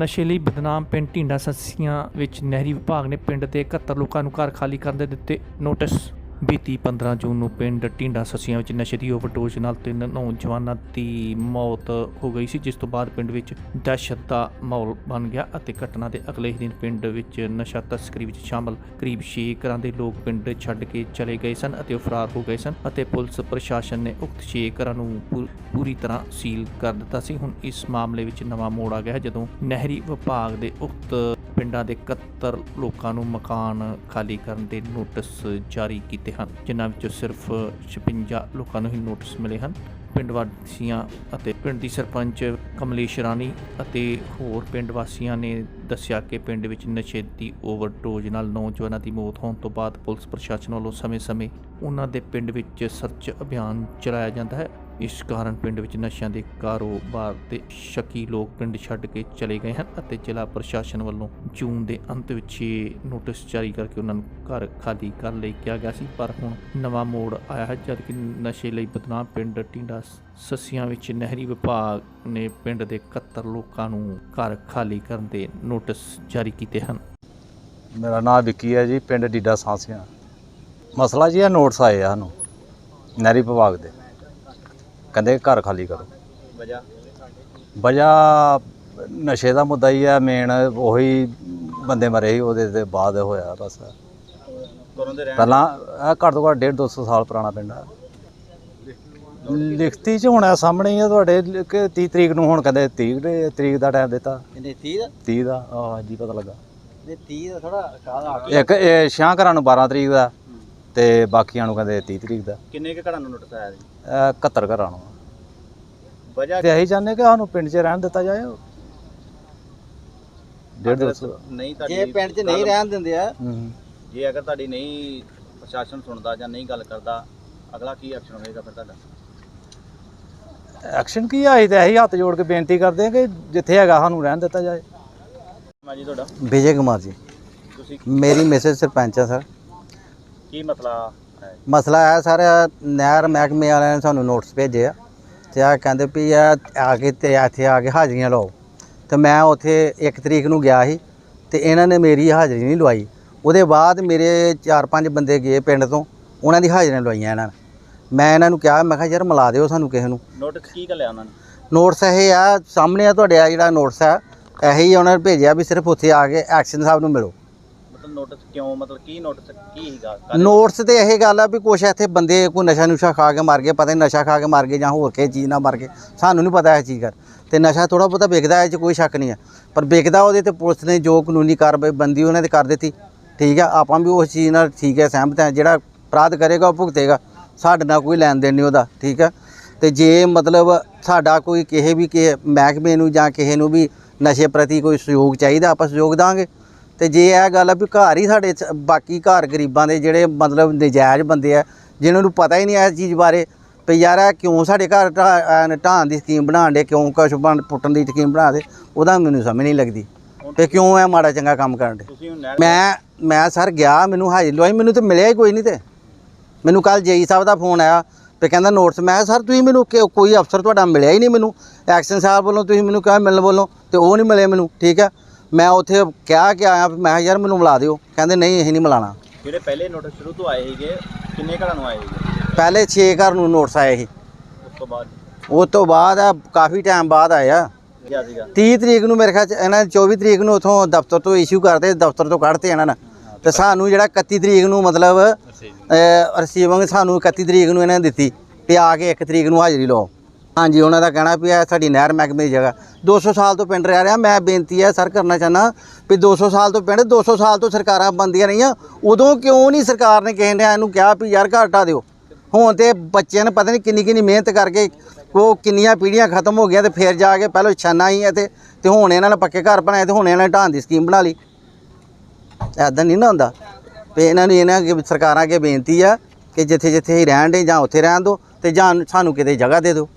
ਨਸ਼ੇ ਲਈ ਬਦਨਾਮ ਪਿੰਡ ਢੀਂਡਾ ਸੱਸੀਆਂ ਵਿੱਚ ਨਹਿਰੀ ਵਿਭਾਗ ਨੇ ਪਿੰਡ ਦੇ 71 ਲੋਕਾਂ ਨੂੰ ਘਰ ਖਾਲੀ ਕਰਨ ਦੇ ਦਿੱਤੇ ਨੋਟਿਸ। ਬੀਤੀ 15 ਜੂਨ ਨੂੰ ਪਿੰਡ ਢੀਂਡਾ ਸੱਸੀਆਂ ਵਿੱਚ ਨਸ਼ੇ ਦੀ ਓਵਰਡੋਜ਼ ਨਾਲ ਤਿੰਨ ਨੌਜਵਾਨਾਂ ਦੀ ਮੌਤ ਹੋ ਗਈ ਸੀ, ਜਿਸ ਤੋਂ ਬਾਅਦ ਪਿੰਡ ਵਿੱਚ ਦਹਿਸ਼ਤ ਦਾ ਮਾਹੌਲ ਬਣ ਗਿਆ ਅਤੇ ਘਟਨਾ ਦੇ ਅਗਲੇ ਹੀ ਦਿਨ ਪਿੰਡ ਵਿੱਚ ਨਸ਼ਾ ਤਸਕਰੀ ਵਿੱਚ ਸ਼ਾਮਲ ਕਰੀਬ 6 ਘਰਾਂ ਦੇ ਲੋਕ ਪਿੰਡ ਛੱਡ ਕੇ ਚਲੇ ਗਏ ਸਨ ਅਤੇ ਉਹ ਫਰਾਰ ਹੋ ਗਏ ਸਨ ਅਤੇ ਪੁਲਿਸ ਪ੍ਰਸ਼ਾਸਨ ਨੇ ਉਕਤ 6 ਘਰਾਂ ਨੂੰ ਪੂਰੀ ਤਰ੍ਹਾਂ ਸੀਲ ਕਰ ਦਿੱਤਾ ਸੀ। ਹੁਣ ਇਸ ਮਾਮਲੇ ਵਿੱਚ ਨਵਾਂ ਮੋੜ ਆ ਗਿਆ ਹੈ, ਜਦੋਂ ਨਹਿਰੀ ਵਿਭਾਗ ਦੇ ਉਕਤ ਪਿੰਡਾਂ ਦੇ 71 ਲੋਕਾਂ ਨੂੰ ਮਕਾਨ ਖਾਲੀ ਕਰਨ ਦੇ ਨੋਟਿਸ ਜਾਰੀ ਕੀਤੇ ਹਨ, ਜਿਨ੍ਹਾਂ ਵਿੱਚੋਂ ਸਿਰਫ 56 ਲੋਕਾਂ ਨੂੰ ਹੀ ਨੋਟਿਸ ਮਿਲੇ ਹਨ। ਪਿੰਡ ਵਾਸੀਆਂ ਅਤੇ ਪਿੰਡ ਦੀ ਸਰਪੰਚ ਕਮਲੇਸ਼ ਰਾਣੀ ਅਤੇ ਹੋਰ ਪਿੰਡ ਵਾਸੀਆਂ ਨੇ ਦੱਸਿਆ ਕਿ ਪਿੰਡ ਵਿੱਚ ਨਸ਼ੇ ਦੀ ਓਵਰਡੋਜ਼ ਨਾਲ ਨੌਜਵਾਨਾਂ ਦੀ ਮੌਤ ਹੋਣ ਤੋਂ ਬਾਅਦ ਪੁਲਿਸ ਪ੍ਰਸ਼ਾਸਨ ਵੱਲੋਂ ਸਮੇਂ-ਸਮੇਂ ਉਹਨਾਂ ਦੇ ਪਿੰਡ ਵਿੱਚ ਸਰਚ ਅਭਿਆਨ ਚਲਾਇਆ ਜਾਂਦਾ ਹੈ। ਇਸ ਕਾਰਨ ਪਿੰਡ ਵਿੱਚ ਨਸ਼ਿਆਂ ਦੇ ਕਾਰੋਬਾਰ ਦੇ ਸ਼ੱਕੀ ਲੋਕ ਪਿੰਡ ਛੱਡ ਕੇ ਚਲੇ ਗਏ ਹਨ ਅਤੇ ਜ਼ਿਲ੍ਹਾ ਪ੍ਰਸ਼ਾਸਨ ਵੱਲੋਂ ਜੂਨ ਦੇ ਅੰਤ ਵਿੱਚ ਇਹ ਨੋਟਿਸ ਜਾਰੀ ਕਰਕੇ ਉਹਨਾਂ ਨੂੰ ਘਰ ਖਾਲੀ ਕਰਨ ਲਈ ਕਿਹਾ ਗਿਆ ਸੀ। ਪਰ ਹੁਣ ਨਵਾਂ ਮੋੜ ਆਇਆ ਹੈ ਜਦ ਕਿ ਨਸ਼ੇ ਲਈ ਬਦਨਾਮ ਪਿੰਡ ਟਿੰਡਾ ਸੱਸੀਆਂ ਵਿੱਚ ਨਹਿਰੀ ਵਿਭਾਗ ਨੇ ਪਿੰਡ ਦੇ 71 ਲੋਕਾਂ ਨੂੰ ਘਰ ਖਾਲੀ ਕਰਨ ਦੇ ਨੋਟਿਸ ਜਾਰੀ ਕੀਤੇ ਹਨ। ਮੇਰਾ ਨਾਮ ਵਿੱਕੀ ਹੈ ਜੀ ਪਿੰਡ ਡੀਡਾ ਸਾਂਸੀਆਂ। ਮਸਲਾ ਜੀ ਇਹ ਨੋਟਸ ਆਏ ਆ ਸਾਨੂੰ ਨਹਿਰੀ ਵਿਭਾਗ ਦੇ। ਕਹਿੰਦੇ ਘਰ ਖਾਲੀ ਕਰੋ। ਵਜ੍ਹਾ ਵਜ੍ਹਾ ਨਸ਼ੇ ਦਾ ਮੁੱਦਾ ਹੀ ਹੈ ਮੇਨ ਉਹੀ ਬੰਦੇ ਮਰੇ ਸੀ ਉਹਦੇ ਤੇ ਬਾਅਦ ਹੋਇਆ ਬਸ। ਕਦੋਂ ਦੇ ਰਹਿਣ ਪਹਿਲਾਂ ਇਹ ਘੱਟ ਤੋਂ ਘੱਟ 1.5 200 ਸਾਲ ਪੁਰਾਣਾ ਪਿੰਡ ਆ। ਲਿਖਤੀ ਚ ਹੋਣਾ ਸਾਹਮਣੇ ਹੀ ਆ ਤੁਹਾਡੇ ਕਿ 30 ਤਰੀਕ ਨੂੰ ਹੁਣ ਕਹਿੰਦੇ 30 ਦੇ- ਤਰੀਕ ਦਾ ਟਾਈਮ ਦਿੱਤਾ। ਇਹਨੇ 30 ਦਾ? 30 ਦਾ? ਆਹ ਜੀ ਪਤਾ ਲੱਗਾ। ਨੇ 30 ਦਾ ਥੋੜਾ ਕਾਹਦਾ ਇੱਕ ਇਹ ਛਾਂ ਘਰਾਂ ਨੂੰ 12 ਤਰੀਕ ਦਾ ਤੇ ਬਾਕੀਆਂ ਨੂੰ ਕਹਿੰਦੇ 30 ਤਰੀਕ ਦਾ। ਕਿੰਨੇ ਕੁ ਘਰਾਂ ਨੂੰ ਨੋਟਿਸ ਆਇਆ ਜੀ ਇਹ 71 ਘਰਾਂ ਨੂੰ। ਵਜ੍ਹਾ ਤੇ ਅਸੀਂ ਚਾਹੁੰਦੇ ਕਿ ਸਾਨੂੰ ਪਿੰਡ 'ਚ ਰਹਿਣ ਦਿੱਤਾ ਜਾਏ। ਡੇਢ ਦੋ ਸੌ। ਨਹੀਂ ਤੁਹਾਡੀ ਜੇ ਪਿੰਡ 'ਚ ਨਹੀਂ ਰਹਿਣ ਦਿੰਦੇ ਆ। ਹੂੰ ਜੇ ਅਗਰ ਤੁਹਾਡੀ ਨਹੀਂ ਪ੍ਰਸ਼ਾਸਨ ਸੁਣਦਾ ਜਾਂ ਨਹੀਂ ਗੱਲ ਕਰਦਾ ਅਗਲਾ ਕੀ ਐਕਸ਼ਨ ਹੋਏਗਾ ਫਿਰ ਤੁਹਾਡਾ? ਐਕਸ਼ਨ ਕੀ ਆਈ ਤੇ ਅਸੀਂ ਹੱਥ ਜੋੜ ਕੇ ਬੇਨਤੀ ਕਰਦੇ ਹਾਂ ਕਿ ਜਿੱਥੇ ਹੈਗਾ ਸਾਨੂੰ ਰਹਿਣ ਦਿੱਤਾ ਜਾਏ। ਮਾ ਜੀ ਤੁਹਾਡਾ? ਵਿਜੇ ਕੁਮਾਰ ਜੀ। ਤੁਸੀਂ ਮੇਰੀ ਮੈਸੇਜ ਸਰਪੰਚ ਆ ਸਰ। ਕੀ ਮਸਲਾ ਹੈ ਮਸਲਾ ਹੈ ਸਰ ਨਹਿਰ ਮਹਿਕਮੇ ਵਾਲਿਆਂ ਨੇ ਸਾਨੂੰ ਨੋਟਿਸ ਭੇਜੇ ਆ ਤੇ ਆ ਕਹਿੰਦੇ ਵੀ ਇਹ ਆ ਕੇ ਤੇ ਇੱਥੇ ਆ ਕੇ ਹਾਜ਼ਰੀਆਂ ਲਾਓ। ਤੇ ਮੈਂ ਉੱਥੇ 1 ਤਰੀਕ ਨੂੰ ਗਿਆ ਸੀ ਤੇ ਇਹਨਾਂ ਨੇ ਮੇਰੀ ਹਾਜ਼ਰੀ ਨਹੀਂ ਲਵਾਈ। ਉਹਦੇ ਬਾਅਦ ਮੇਰੇ 4-5 ਬੰਦੇ ਗਏ ਪਿੰਡ ਤੋਂ ਉਹਨਾਂ ਦੀ ਹਾਜ਼ਰੀਆਂ ਲਵਾਈਆਂ ਇਹਨਾਂ ਨੇ। ਮੈਂ ਇਹਨਾਂ ਨੂੰ ਕਿਹਾ ਮੈਂ ਕਿਹਾ ਯਾਰ ਮਿਲਾ ਦਿਓ ਸਾਨੂੰ ਕਿਸੇ ਨੂੰ। ਨੋਟਿਸ ਕੀ ਘੱਲਿਆ ਉਹਨਾਂ ਨੇ? ਨੋਟਿਸ ਇਹ ਆ ਸਾਹਮਣੇ ਆ ਤੁਹਾਡੇ ਆ ਜਿਹੜਾ ਨੋਟਿਸ ਆ ਇਹੀ ਉਹਨਾਂ ਨੇ ਭੇਜਿਆ ਵੀ ਸਿਰਫ ਉੱਥੇ ਆ ਕੇ ਐਕਸ਼ਨ ਸਾਹਿਬ ਨੂੰ ਮਿਲੋ। ਮਤਲਬ ਨੋਟਿਸ ਕਿਉਂ ਮਤਲਬ ਕੀ ਨੋਟਿਸ ਕੀ ਹੀਗਾ ਨੋਟਸ ਤੇ ਇਹ ਗੱਲ ਆ ਵੀ ਕੁਛ ਇੱਥੇ ਬੰਦੇ ਕੋਈ ਨਸ਼ਾ ਨੁਸ਼ਾ ਖਾ ਕੇ ਮਰ ਗਏ ਪਤਾ ਨਹੀਂ ਨਸ਼ਾ ਖਾ ਕੇ ਮਰ ਗਏ ਜਾਂ ਹੋਰ ਕਿਸੇ ਚੀਜ਼ ਨਾਲ ਮਰ ਗਏ ਸਾਨੂੰ ਨਹੀਂ ਪਤਾ ਇਹ ਚੀਜ਼ ਕਰ ਤੇ ਨਸ਼ਾ ਥੋੜਾ ਬਹੁਤਾ ਵਿਕਦਾ ਇਹ 'ਚ ਕੋਈ ਸ਼ੱਕ ਨਹੀਂ ਹੈ ਪਰ ਵਿਕਦਾ ਉਹਦੇ ਤੇ ਪੁਲਿਸ ਨੇ ਜੋ ਕਾਨੂੰਨੀ ਕਾਰਵਾਈ ਬੰਦੀ ਉਹਨਾਂ ਤੇ ਕਰ ਦਿੱਤੀ। ਠੀਕ ਆ ਆਪਾਂ ਵੀ ਉਸ ਚੀਜ਼ ਨਾਲ ਠੀਕ ਹੈ ਸਹਿਮਤ ਹਾਂ ਜਿਹੜਾ ਅਪਰਾਧ ਕਰੇਗਾ ਉਹ ਭੁਗਤੇਗਾ। ਸਾਡੇ ਨਾਲ ਕੋਈ ਲੈਣ ਦੇਣ ਨਹੀਂ ਉਹਦਾ ਠੀਕ ਆ? ਤੇ ਜੇ ਮਤਲਬ ਸਾਡਾ ਕੋਈ ਕਿਸੇ ਵੀ ਕਿਸੇ ਮਹਿਕਮੇ ਨੂੰ ਜਾਂ ਕਿਸੇ ਨੂੰ ਵੀ ਨਸ਼ੇ ਪ੍ਰਤੀ ਕੋਈ ਸਹਿਯੋਗ ਚਾਹੀਦਾ ਆਪਾਂ ਸਹਿਯੋਗ ਦਾਂਗੇ। ਤੇ ਜੇ ਇਹ ਗੱਲ ਆ ਵੀ ਘਰ ਹੀ ਸਾਡੇ ਬਾਕੀ ਘਰ ਗਰੀਬਾਂ ਦੇ ਜਿਹੜੇ ਮਤਲਬ ਨਜਾਇਜ਼ ਬੰਦੇ ਆ ਜਿਨ੍ਹਾਂ ਨੂੰ ਪਤਾ ਹੀ ਨਹੀਂ ਇਸ ਚੀਜ਼ ਬਾਰੇ ਵੀ ਯਾਰ ਇਹ ਕਿਉਂ ਸਾਡੇ ਘਰ ਢਾਹਣ ਦੀ ਸਕੀਮ ਬਣਾਉਣ ਦੇ ਕਿਉਂ ਕੁਛ ਬਣ ਪੁੱਟਣ ਦੀ ਸਕੀਮ ਬਣਾ ਦੇ ਉਹਦਾ ਮੈਨੂੰ ਸਮਝ ਨਹੀਂ ਲੱਗਦੀ। ਤੇ ਕਿਉਂ ਇਹ ਮਾੜਾ ਚੰਗਾ ਕੰਮ ਕਰਨ ਦੇ ਮੈਂ ਮੈਂ ਸਰ ਗਿਆ ਮੈਨੂੰ ਹਾਜ਼ਰ ਲਵਾਈ ਮੈਨੂੰ ਤੇ ਮਿਲਿਆ ਹੀ ਕੋਈ ਨਹੀਂ ਤੇ। ਮੈਨੂੰ ਕੱਲ ਜੇਈ ਸਾਹਿਬ ਦਾ ਫੋਨ ਆਇਆ ਤੇ ਕਹਿੰਦਾ ਨੋਟਸ ਮੈਂ ਕਿਹਾ, ਸਰ ਤੁਸੀਂ ਮੈਨੂੰ ਕੋਈ ਅਫਸਰ ਤੁਹਾਡਾ ਮਿਲਿਆ ਹੀ ਨਹੀਂ ਮੈਨੂੰ। ਐਕਸ਼ਨ ਸਾਹਿਬ ਵੱਲੋਂ ਤੁਸੀਂ ਮੈਨੂੰ ਕਿਹਾ ਮਿਲਣ ਵੱਲੋਂ ਤੇ ਉਹ ਨਹੀਂ ਮਿਲੇ ਮੈਨੂੰ ਠੀਕ ਆ ਮੈਂ ਉੱਥੇ ਕਿਹਾ ਕਿ ਆਇਆ ਮੈਂ ਕਿਹਾ, ਯਾਰ ਮੈਨੂੰ ਮਿਲਾ ਦਿਓ। ਕਹਿੰਦੇ ਨਹੀਂ ਇਹ ਨਹੀਂ ਮਿਲਾਣਾ। ਜਿਹੜੇ ਪਹਿਲੇ ਨੋਟਿਸ ਸ਼ੁਰੂ ਤੋਂ ਆਏ ਸੀਗੇ ਕਿੰਨੇ ਘਰਾਂ ਨੂੰ ਆਏ ਸੀਗੇ? ਪਹਿਲੇ 6 ਘਰ ਨੂੰ ਨੋਟਸ ਆਏ ਸੀ। ਉਸ ਤੋਂ ਬਾਅਦ? ਉਸ ਤੋਂ ਬਾਅਦ ਆ ਕਾਫੀ ਟਾਈਮ ਬਾਅਦ ਆਇਆ ਕਿਹਾ ਸੀਗਾ? 30 ਤਰੀਕ ਨੂੰ ਮੇਰੇ ਖਿਆਲ ਚ ਇਹਨਾਂ ਨੇ 24 ਤਰੀਕ ਨੂੰ ਉਥੋਂ ਦਫ਼ਤਰ ਤੋਂ ਇਸ਼ੂ ਕਰਦੇ ਦਫ਼ਤਰ ਤੋਂ ਕੱਢਤੇ ਇਹਨਾਂ ਨੇ। ਤੇ ਸਾਨੂੰ ਜਿਹੜਾ 31 ਤਰੀਕ ਨੂੰ ਮਤਲਬ ਰਸੀਵਿੰਗ ਸਾਨੂੰ 31 ਤਰੀਕ ਨੂੰ ਇਹਨਾਂ ਨੇ ਦਿੱਤੀ ਵੀ ਆ ਕੇ 1 ਤਰੀਕ ਨੂੰ ਹਾਜ਼ਰੀ ਲਓ। ਹਾਂਜੀ ਉਹਨਾਂ ਦਾ ਕਹਿਣਾ ਵੀ ਇਹ ਸਾਡੀ ਨਹਿਰ ਮਹਿਕਮੇ ਦੀ ਜਗ੍ਹਾ। 200 ਸਾਲ ਤੋਂ ਪਿੰਡ ਰਹਿ ਰਿਹਾ ਮੈਂ ਬੇਨਤੀ ਹੈ ਸਰ ਕਰਨਾ ਚਾਹਨਾ ਵੀ 200 ਸਾਲ ਤੋਂ ਪਿੰਡ 200 ਸਾਲ ਤੋਂ ਸਰਕਾਰਾਂ ਬੰਦੀਆਂ ਰਹੀਆਂ। ਉਦੋਂ ਕਿਉਂ ਨਹੀਂ ਸਰਕਾਰ ਨੇ ਕਿਸੇ ਨੇ ਇਹਨੂੰ ਕਿਹਾ ਵੀ ਯਾਰ ਘਰ ਹਟਾ ਦਿਓ। ਹੁਣ ਤੇ ਬੱਚਿਆਂ ਨੇ ਪਤਾ ਨਹੀਂ ਕਿੰਨੀ ਕਿੰਨੀ ਮਿਹਨਤ ਕਰਕੇ ਉਹ ਕਿੰਨੀਆਂ ਪੀੜ੍ਹੀਆਂ ਖਤਮ ਹੋ ਗਈਆਂ ਤੇ ਫਿਰ ਜਾ ਕੇ ਪਹਿਲਾਂ ਛਾਨਾ ਹੀ ਹੈ ਤੇ ਤੇ ਹੁਣ ਇਹਨਾਂ ਨੇ ਪੱਕੇ ਘਰ ਬਣਾਏ ਤੇ ਹੁਣ ਇਹਨਾਂ ਨੇ ਢਾਣ ਦੀ ਸਕੀਮ ਬਣਾ ਲਈ। ਐਦਾਂ ਨਹੀਂ ਨਾ ਹੁੰਦਾ। ਤੇ ਇਹਨਾਂ ਨੂੰ ਇਹਨਾਂ ਅੱਗੇ ਸਰਕਾਰਾਂ ਅੱਗੇ ਬੇਨਤੀ ਆ ਕਿ ਜਿੱਥੇ ਜਿੱਥੇ ਹੀ ਰਹਿਣ ਦੇ ਜਾਂ ਉੱਥੇ ਰਹਿਣ ਦਿਓ ਤੇ ਜਾਂ ਸਾਨੂੰ ਕਿਤੇ ਜਗ੍ਹਾ ਦੇ ਦਿਓ।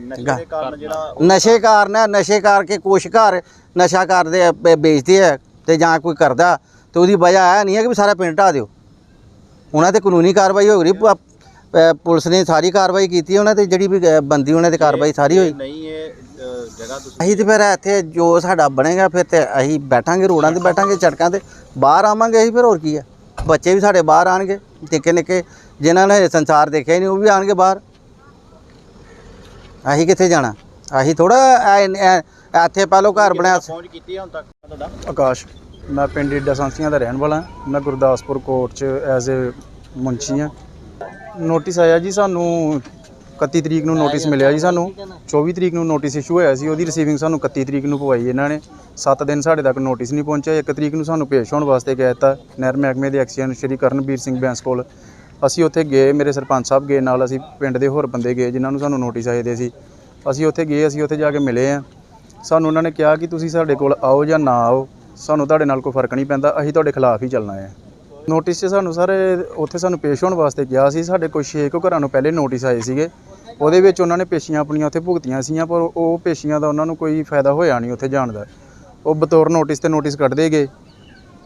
ਨਸ਼ੇ ਕਾਰਨ ਜਿਹੜਾ ਨਸ਼ੇ ਕਾਰਨ ਹੈ ਨਸ਼ੇ ਕਰਕੇ ਕੁਛ ਘਰ ਨਸ਼ਾ ਕਰਦੇ ਆ ਵੇ- ਵੇਚਦੇ ਆ ਤੇ ਜਾਂ ਕੋਈ ਕਰਦਾ ਤੇ ਉਹਦੀ ਵਜ੍ਹਾ ਇਹ ਨਹੀਂ ਹੈ ਕਿ ਵੀ ਸਾਰਾ ਪਿੰਡ ਢਾ ਦਿਓ। ਉਹਨਾਂ ਤੇ ਕਾਨੂੰਨੀ ਕਾਰਵਾਈ ਹੋ ਰਹੀ ਪ- ਪੁਲਿਸ ਨੇ ਸਾਰੀ ਕਾਰਵਾਈ ਕੀਤੀ ਉਹਨਾਂ ਤੇ ਜਿਹੜੀ ਵੀ ਅ, ਬੰਦੀ ਉਹਨਾਂ ਤੇ ਕਾਰਵਾਈ ਸਾਰੀ ਹੋਈ। ਨਹੀਂ ਇਹ ਜਗ੍ਹਾ ਤੁਸੀਂ ਅਸੀਂ ਤੇ ਫਿਰ ਇੱਥੇ ਜੋ ਸਾਡਾ ਬਣੇਗਾ ਫਿਰ ਤੇ ਅਸੀਂ ਬੈਠਾਂਗੇ ਰੋਡਾਂ ਤੇ ਬੈਠਾਂਗੇ ਸੜਕਾਂ ਤੇ। ਬਾਹਰ ਆਵਾਂਗੇ ਅਸੀਂ ਫਿਰ ਹੋਰ ਕੀ ਆ? ਬੱਚੇ ਵੀ ਸਾਡੇ ਬਾਹਰ ਆਣਗੇ ਨਿੱਕੇ ਨਿੱਕੇ ਜਿਨ੍ਹਾਂ ਨੇ ਸੰਸਾਰ ਦੇਖਿਆ ਹੀ ਨਹੀਂ ਉਹ ਵੀ ਆਣਗੇ ਬਾਹਰ। ਅਸੀਂ ਕਿੱਥੇ ਜਾਣਾ? ਅਸੀਂ ਥੋੜਾ ਇੱਥੇ ਪਹਿਲੋਂ ਘਰ ਬਣਿਆ ਸੀ। ਪਹੁੰਚ ਕੀਤੀ ਹੈ ਹੁਣ ਤੱਕ ਤੁਹਾਡਾ? ਆਕਾਸ਼ ਮੈਂ ਪਿੰਡ ਸੰਸੀਆਂ ਦਾ ਰਹਿਣ ਵਾਲਾ। ਹਾਂ। ਮੈਂ ਗੁਰਦਾਸਪੁਰ ਕੋਰਟ 'ਚ ਐਜ਼ ਅ ਮੁੰਸ਼ੀ ਹਾਂ ਨੋਟਿਸ ਆਇਆ ਜੀ ਸਾਨੂੰ 31 ਤਰੀਕ ਨੂੰ ਨੋਟਿਸ ਮਿਲਿਆ ਜੀ ਸਾਨੂੰ। 24 ਤਰੀਕ ਨੂੰ ਨੋਟਿਸ ਇਸ਼ੂ ਹੋਇਆ ਸੀ ਉਹਦੀ ਰਿਸੀਵਿੰਗ ਸਾਨੂੰ 31 ਤਰੀਕ ਨੂੰ ਪਵਾਈ ਇਹਨਾਂ ਨੇ। 7 ਦਿਨ ਸਾਡੇ ਤੱਕ ਨੋਟਿਸ ਨਹੀਂ ਪਹੁੰਚਿਆ 1 ਤਰੀਕ ਨੂੰ ਸਾਨੂੰ ਪੇਸ਼ ਹੋਣ ਵਾਸਤੇ ਕਹਿ ਦਿੱਤਾ। ਨਹਿਰ ਮਹਿਕਮੇ ਦੇ ਐਕਸੀਅਨ ਸ਼੍ਰੀ ਕਰਨਵੀਰ ਸਿੰਘ ਬੈਂਸ ਕੋਲ। ਅਸੀਂ ਉੱਥੇ ਗਏ ਮੇਰੇ ਸਰਪੰਚ ਸਾਹਿਬ ਗਏ ਨਾਲ ਅਸੀਂ ਪਿੰਡ ਦੇ ਹੋਰ ਬੰਦੇ ਗਏ ਜਿਨ੍ਹਾਂ ਨੂੰ ਸਾਨੂੰ ਨੋਟਿਸ ਆਏ ਦੇ ਸੀ। ਅਸੀਂ ਉੱਥੇ ਗਏ ਅਸੀਂ ਉੱਥੇ ਜਾ ਕੇ ਮਿਲੇ ਆ ਸਾਨੂੰ ਉਹਨਾਂ ਨੇ ਕਿਹਾ ਕਿ ਤੁਸੀਂ ਸਾਡੇ ਕੋਲ ਆਓ ਜਾਂ ਨਾ ਆਓ ਸਾਨੂੰ ਤੁਹਾਡੇ ਨਾਲ ਕੋਈ ਫ਼ਰਕ ਨਹੀਂ ਪੈਂਦਾ ਅਸੀਂ ਤੁਹਾਡੇ ਖਿਲਾਫ ਹੀ ਚੱਲਣਾ ਹੈ। ਨੋਟਿਸ 'ਚ ਸਾਨੂੰ ਸਰ ਉੱਥੇ ਸਾਨੂੰ ਪੇਸ਼ ਹੋਣ ਵਾਸਤੇ ਕਿਹਾ ਸੀ ਸਾਡੇ ਕੋਈ ਛੇ ਕੁ ਘਰਾਂ ਨੂੰ ਪਹਿਲੇ ਨੋਟਿਸ ਆਏ ਸੀਗੇ। ਉਹਦੇ ਵਿੱਚ ਉਹਨਾਂ ਨੇ ਪੇਸ਼ੀਆਂ ਆਪਣੀਆਂ ਉੱਥੇ ਭੁਗਤੀਆਂ ਸੀਆਂ ਪਰ ਉਹ ਪੇਸ਼ੀਆਂ ਦਾ ਉਹਨਾਂ ਨੂੰ ਕੋਈ ਫਾਇਦਾ ਹੋਇਆ ਨਹੀਂ ਉੱਥੇ ਜਾਣ ਦਾ। ਉਹ ਬਤੌਰ ਨੋਟਿਸ ਤੇ ਨੋਟਿਸ ਕੱਢਦੇ ਗਏ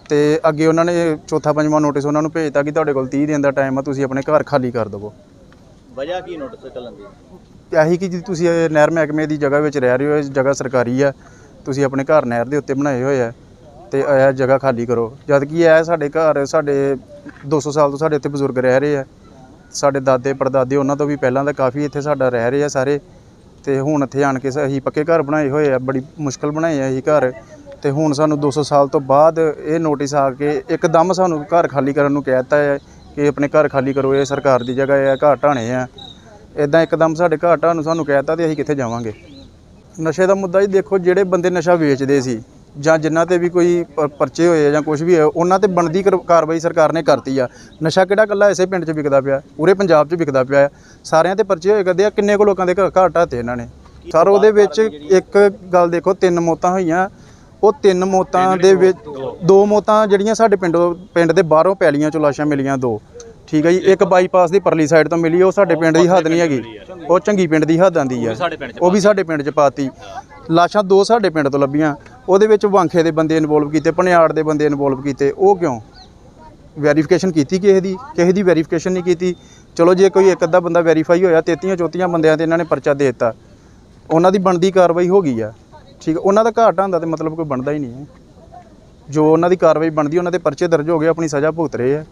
ਤੇ ਅੱਗੇ ਉਹਨਾਂ ਨੇ ਚੌਥਾ ਪੰਜਵਾਂ ਨੋਟਿਸ ਉਹਨਾਂ ਨੂੰ ਭੇਜਤਾ ਕਿ ਤੁਹਾਡੇ ਕੋਲ 30 ਦਿਨ ਦਾ ਟਾਈਮ ਆ ਤੁਸੀਂ ਆਪਣੇ ਘਰ ਖਾਲੀ ਕਰ ਦਿਵੋ। ਵਜ੍ਹਾ ਕੀ ਨੋਟਿਸ ਚੱਲਣ ਦੀ? ਇਹੀ ਕਿ ਜੀ ਤੁਸੀਂ ਨਹਿਰ ਮਹਿਕਮੇ ਦੀ ਜਗ੍ਹਾ ਵਿੱਚ ਰਹਿ ਰਹੇ ਹੋ ਇਹ ਜਗ੍ਹਾ ਸਰਕਾਰੀ ਆ ਤੁਸੀਂ ਆਪਣੇ ਘਰ ਨਹਿਰ ਦੇ ਉੱਤੇ ਬਣਾਏ ਹੋਏ ਆ। ਤੇ ਇਹ ਜਗ੍ਹਾ ਖਾਲੀ ਕਰੋ। ਜਦ ਕਿ ਇਹ ਸਾਡੇ ਘਰ, ਸਾਡੇ 200 ਸਾਲ ਤੋਂ ਸਾਡੇ ਇੱਥੇ ਬਜ਼ੁਰਗ ਰਹਿ ਰਹੇ ਆ। ਸਾਡੇ ਦਾਦੇ, ਪੜਦਾਦੇ ਉਹਨਾਂ ਤੋਂ ਵੀ ਪਹਿਲਾਂ ਦਾ ਕਾਫੀ ਇੱਥੇ ਸਾਡਾ ਰਹਿ ਰਹੇ ਆ ਸਾਰੇ। ਤੇ ਹੁਣ ਇੱਥੇ ਆਣ ਕੇ ਅਸੀਂ ਪੱਕੇ ਘਰ ਬਣਾਏ ਹੋਏ ਆ, ਬੜੀ ਮੁਸ਼ਕਲ ਬਣਾਏ ਆ ਅਸੀਂ ਘਰ। ਤੇ ਹੁਣ ਸਾਨੂੰ 200 ਸਾਲ ਤੋਂ ਬਾਅਦ ਇਹ ਨੋਟਿਸ ਆ ਕੇ ਇੱਕਦਮ ਸਾਨੂੰ ਘਰ ਖਾਲੀ ਕਰਨ ਨੂੰ ਕਹਿ ਦਿੱਤਾ ਹੈ ਕਿ ਆਪਣੇ ਘਰ ਖਾਲੀ ਕਰੋ, ਇਹ ਸਰਕਾਰ ਦੀ ਜਗ੍ਹਾ ਹੈ ਘਰ ਢਾਣੇ ਆ। ਇਦਾਂ ਇੱਕਦਮ ਸਾਡੇ ਘਰ ਢਾਣ ਨੂੰ ਸਾਨੂੰ ਕਹਿ ਦਿੱਤਾ ਤੇ ਅਸੀਂ ਕਿੱਥੇ ਜਾਵਾਂਗੇ। ਨਸ਼ੇ ਦਾ ਮੁੱਦਾ ਜੀ ਦੇਖੋ, ਜਿਹੜੇ ਬੰਦੇ ਨਸ਼ਾ ਵੇਚਦੇ ਸੀ ਜਾਂ ਜਿਨ੍ਹਾਂ ਤੇ ਵੀ ਕੋਈ ਪ- ਪਰਚੇ ਹੋਏ ਆ ਜਾਂ ਕੁਝ ਵੀ ਹੋਇਆ ਉਹਨਾਂ ਤੇ ਬਣਦੀ ਕਰ- ਕਾਰਵਾਈ ਸਰਕਾਰ ਨੇ ਕਰਤੀ ਆ। ਨਸ਼ਾ ਕਿਹੜਾ ਕੱਲਾ ਇਸੇ ਪਿੰਡ 'ਚ ਵਿਕਦਾ ਪਿਆ ਪੂਰੇ ਪੰਜਾਬ 'ਚ ਵਿਕਦਾ ਪਿਆ ਆ। ਸਾਰਿਆਂ ਤੇ ਪਰਚੇ ਹੋਏ ਕਰਦੇ ਆ ਕਿੰਨੇ ਕੁ ਲੋਕਾਂ ਦੇ ਘਰ ਘਰ ਢਾਤੇ ਇਹਨਾਂ ਨੇ। ਸਰ ਉਹਦੇ ਵਿੱਚ ਇੱਕ ਗੱਲ ਦੇਖੋ ਤਿੰਨ ਮੌਤਾਂ ਹੋਈਆਂ। ਉਹ ਤਿੰਨ ਮੌਤਾਂ ਦੇ। ਵਿੱਚ ਦੋ ਮੌਤਾਂ ਜਿਹੜੀਆਂ ਸਾਡੇ ਪਿੰਡੋਂ ਪਿੰਡ ਦੇ ਬਾਹਰੋਂ ਪੈਲੀਆਂ ਚੋਂ ਲਾਸ਼ਾਂ ਮਿਲੀਆਂ ਦੋ। ਠੀਕ ਹੈ ਜੀ ਇੱਕ ਬਾਈਪਾਸ ਦੀ ਪਰਲੀ ਸਾਈਡ ਤੋਂ ਮਿਲੀ ਉਹ ਸਾਡੇ ਪਿੰਡ ਦੀ ਹੱਦ ਨਹੀਂ ਹੈਗੀ। ਉਹ ਚੰਗੀ ਪਿੰਡ ਦੀ ਹੱਦ ਆਂਦੀ ਆ। ਉਹ ਵੀ ਸਾਡੇ ਪਿੰਡ 'ਚ ਪਾਤੀ। ਲਾਸ਼ਾਂ ਦੋ ਸਾਡੇ ਪਿੰਡ ਤੋਂ ਲੱਭੀਆਂ। ਉਹਦੇ ਵਿੱਚ ਵਾਂਖੇ ਦੇ ਬੰਦੇ ਇਨਵੋਲਵ ਕੀਤੇ ਪਣਿਆੜ ਦੇ ਬੰਦੇ ਇਨਵੋਲਵ ਕੀਤੇ। ਉਹ ਕਿਉਂ? ਵੈਰੀਫਿਕੇਸ਼ਨ ਕੀਤੀ ਕਿਸੇ ਦੀ? ਕਿਸੇ ਦੀ ਵੈਰੀਫਿਕੇਸ਼ਨ ਨਹੀਂ ਕੀਤੀ। ਚਲੋ ਜੇ ਕੋਈ ਇੱਕ ਅੱਧਾ ਬੰਦਾ ਵੈਰੀਫਾਈ ਹੋਇਆ 33 ਚੌਥੀਆਂ ਬੰਦਿਆਂ ਤੇ ਇਹਨਾਂ ਨੇ ਪਰਚਾ ਦੇ ਦਿੱਤਾ। ਉਹਨਾਂ ਦੀ ਬਣਦੀ ਕਾਰਵਾਈ ਹੋ ਗਈ ਆ। ਠੀਕ ਉਹਨਾਂ ਦਾ ਘਾਟ ਹੁੰਦਾ ਤੇ ਮਤਲਬ ਕੋਈ ਬਣਦਾ ਹੀ ਨਹੀਂ ਹੈ। ਜੋ ਉਹਨਾਂ ਦੀ ਕਾਰਵਾਈ ਬਣਦੀ ਉਹਨਾਂ ਦੇ ਪਰਚੇ ਦਰਜ ਹੋ ਗਏ ਆਪਣੀ ਸਜ਼ਾ ਭੁਗਤ ਰਹੇ ਆ।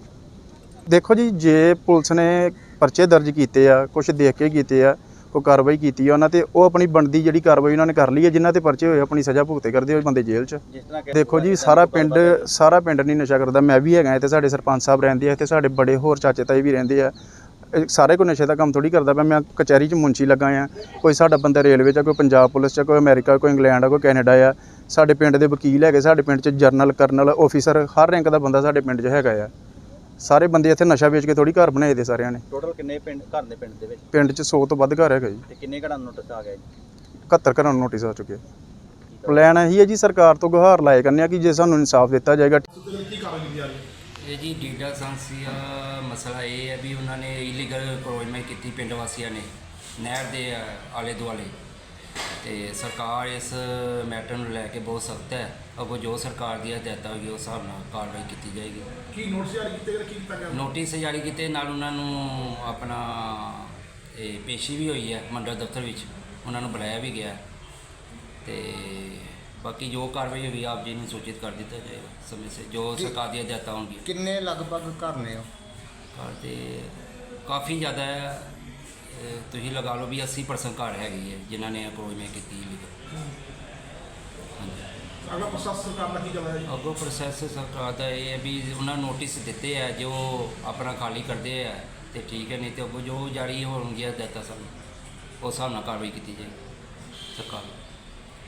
ਦੇਖੋ ਜੀ ਜੇ ਪੁਲਿਸ ਨੇ ਪਰਚੇ ਦਰਜ ਕੀਤੇ ਆ ਕੁਝ ਦੇਖ ਕੇ ਕੀਤੇ ਆ ਕੋਈ ਕਾਰਵਾਈ ਕੀਤੀ ਆ ਉਹਨਾਂ ਤੇ ਉਹ ਆਪਣੀ ਬਣਦੀ ਜਿਹੜੀ ਕਾਰਵਾਈ ਉਹਨਾਂ ਨੇ ਕਰ ਲਈ ਹੈ ਜਿਨ੍ਹਾਂ ਤੇ ਪਰਚੇ ਹੋਏ ਆਪਣੀ ਸਜ਼ਾ ਭੁਗਤੇ ਕਰਦੇ ਹੋਏ ਬੰਦੇ ਜੇਲ੍ਹ 'ਚ। ਕਿ ਦੇਖੋ ਜੀ ਸਾਰਾ ਪਿੰਡ ਸਾਰਾ ਪਿੰਡ ਨਹੀਂ ਨਸ਼ਾ ਕਰਦਾ ਮੈਂ ਵੀ ਹੈਗਾ ਇੱਥੇ ਸਾਡੇ ਸਰਪੰਚ ਸਾਹਿਬ ਰਹਿੰਦੇ ਆ ਇੱਥੇ ਸਾਡੇ ਬੜੇ ਹੋਰ ਚਾਚੇ ਤਾਏ ਵੀ ਰਹਿੰਦੇ ਆ। ਸਾਰੇ ਕੋਈ ਨਸ਼ੇ ਦਾ ਕੰਮ ਥੋੜੀ ਕਰਦਾ ਪਿਆ ਮੈਂ ਕਚਹਿਰੀ 'ਚ ਮੁੰਸ਼ੀ ਲੱਗਾ ਆ। ਕੋਈ ਸਾਡਾ ਬੰਦਾ ਰੇਲਵੇ 'ਚ ਕੋਈ ਪੰਜਾਬ ਪੁਲਿਸ 'ਚ ਕੋਈ ਅਮਰੀਕਾ ਕੋਈ ਇੰਗਲੈਂਡ ਆ ਕੋਈ ਕੈਨੇਡਾ ਆ ਸਾਡੇ ਪਿੰਡ ਦੇ ਵਕੀਲ ਹੈਗੇ ਸਾਡੇ ਪਿੰਡ 'ਚ ਜਰਨਲ ਕਰਨਲ ਆਫੀਸਰ ਹਰ ਰੈਂਕ ਦਾ ਬੰਦਾ ਸਾਡੇ ਪਿੰਡ 'ਚ ਹੈਗਾ ਆ। ਸਾਰੇ ਬੰਦੇ ਇੱਥੇ ਨਸ਼ਾ ਵੇਚ ਕੇ ਥੋੜੀ ਘਰ ਬਣਾਏ ਦੇ ਸਾਰਿਆਂ ਨੇ। ਟੋਟਲ ਕਿੰਨੇ ਪਿੰਡ ਘਰ ਨੇ ਪਿੰਡ ਦੇ ਵਿੱਚ? ਪਿੰਡ 'ਚ 100 ਤੋਂ ਵੱਧ ਘਰ ਹੈਗਾ ਜੀ। ਤੇ ਕਿੰਨੇ ਘਰਾਂ ਨੂੰ ਨੋਟਿਸ ਆ ਗਿਆ ਜੀ? 71 ਘਰਾਂ ਨੂੰ ਨੋਟਿਸ ਆ ਚੁੱਕੇ ਪਲਾਨ ਇਹੀ ਹੈ ਜੀ ਸਰਕਾਰ ਤੋਂ ਗੁਹਾਰ ਲਾਏ ਕਰਨੇ ਆ ਕਿ ਜੇ ਸਾਨੂੰ ਇਨਸਾਫ ਦਿੱਤਾ ਜਾਏਗਾ। ਇਹ ਜੀ ਡੀਡਾ ਸੰਸੀਆ ਮਸਲਾ ਇਹ ਹੈ ਵੀ ਉਹਨਾਂ ਨੇ ਇਲੀਗਲ ਕਰੋਜਮੈਂਟ ਕੀਤੀ ਪਿੰਡ ਵਾਸੀਆਂ ਨੇ ਨਹਿਰ ਦੇ ਆਲੇ ਦੁਆਲੇ ਤੇ ਸਰਕਾਰ ਇਸ ਮੈਟਰ ਨੂੰ ਲੈ ਕੇ ਬਹੁਤ ਸਖਤ ਹੈ। ਅੱਗੋਂ ਜੋ ਸਰਕਾਰ ਦੀ ਹਦਾਇਤਾਂ ਹੋਗੀ ਉਸ ਹਿਸਾਬ ਨਾਲ ਕਾਰਵਾਈ ਕੀਤੀ ਜਾਏਗੀ। ਕੀ ਨੋਟਿਸ ਜਾਰੀ ਕੀਤੇ ਗਏ ਕੀ ਕੀਤਾ ਗਿਆ? ਨੋਟਿਸ ਜਾਰੀ ਕੀਤੇ ਨਾਲ ਉਹਨਾਂ ਨੂੰ ਆਪਣਾ ਇਹ ਪੇਸ਼ੀ ਵੀ ਹੋਈ ਹੈ ਮੰਡਲ ਦਫ਼ਤਰ ਵਿੱਚ। ਉਹਨਾਂ ਨੂੰ ਬੁਲਾਇਆ ਵੀ ਗਿਆ। ਤੇ ਬਾਕੀ ਜੋ ਕਾਰਵਾਈ ਹੋਈ ਆਪ ਜੀ ਨੂੰ ਸੂਚਿਤ ਕਰ ਦਿੱਤਾ ਜਾਏਗਾ ਸਮੇਂ ਸੇ ਜੋ ਸਰਕਾਰ ਦੀਆਂ ਹਦਾਇਤਾਂ ਹੋਣਗੀਆਂ। ਕਿੰਨੇ ਲਗਭਗ ਘਰ ਨੇ ਉਹ? ਘਰ ਕਾਫੀ ਜ਼ਿਆਦਾ ਹੈ। ਅਹ ਤੁਸੀਂ ਲਗਾ ਲਓ ਵੀ 80% ਘਰ ਹੈਗੀ ਹੈ ਜਿਨ੍ਹਾਂ ਨੇ ਅਪਰੋਚਮੈਂਟ ਕੀਤੀ illegal। ਪ੍ਰਸ਼ਾਸਨ ਸਰਕਾਰ ਦਾ ਕੀ ਚੱਲ ਰਿਹਾ ਅੱਗੋਂ ਪ੍ਰੋਸੈਸ ਸਰਕਾਰ ਦਾ ਇਹ ਹੈ ਵੀ ਉਹਨਾਂ ਨੋਟਿਸ ਦਿੱਤੇ ਆ ਜੋ ਆਪਣਾ ਖਾਲੀ ਕਰਦੇ ਆ ਤੇ ਠੀਕ ਹੈ ਨਹੀਂ ਤੇ ਅੱਗੋਂ ਜੋ ਜਾਰੀ ਹੋਣਗੀਆਂ ਹਦਾਇਤਾਂ ਸਾਨੂੰ ਉਸ ਹਿਸਾਬ ਨਾਲ ਕਾਰਵਾਈ ਕੀਤੀ ਜਾਏਗੀ ਸਰਕਾਰ।